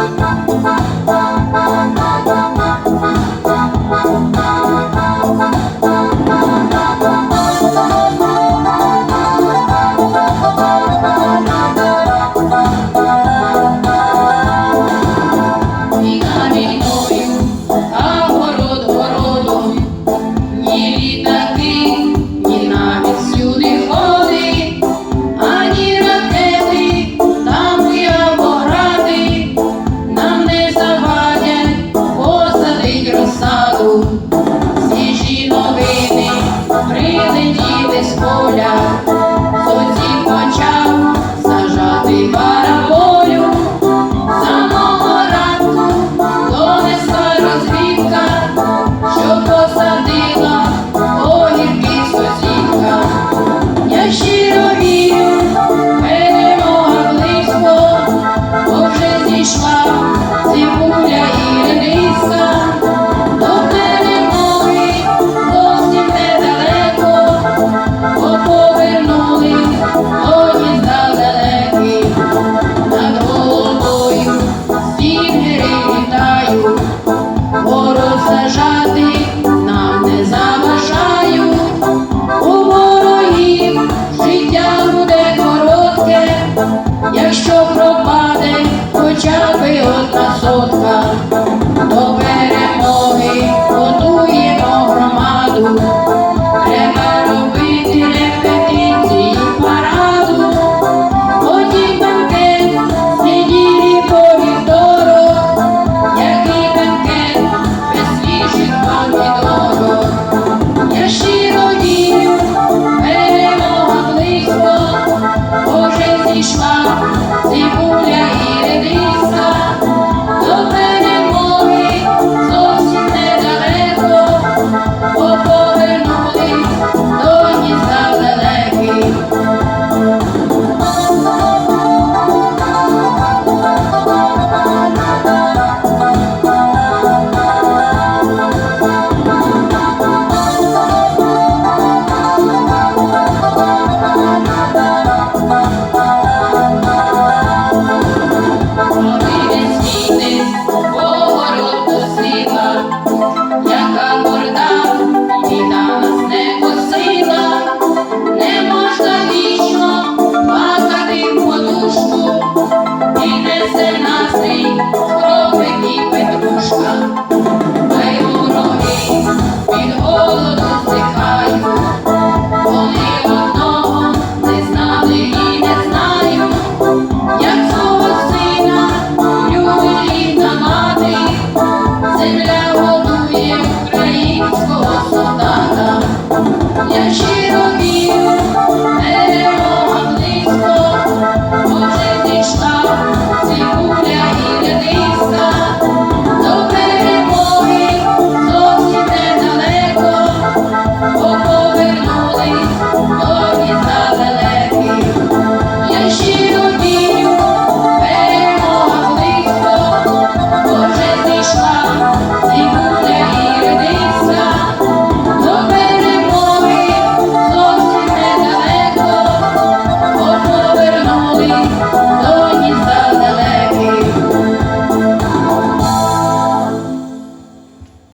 Ні, город городом, ні літа. поля, сонці почав сажати параболю, самого ранку донесла розвідка, що посадила.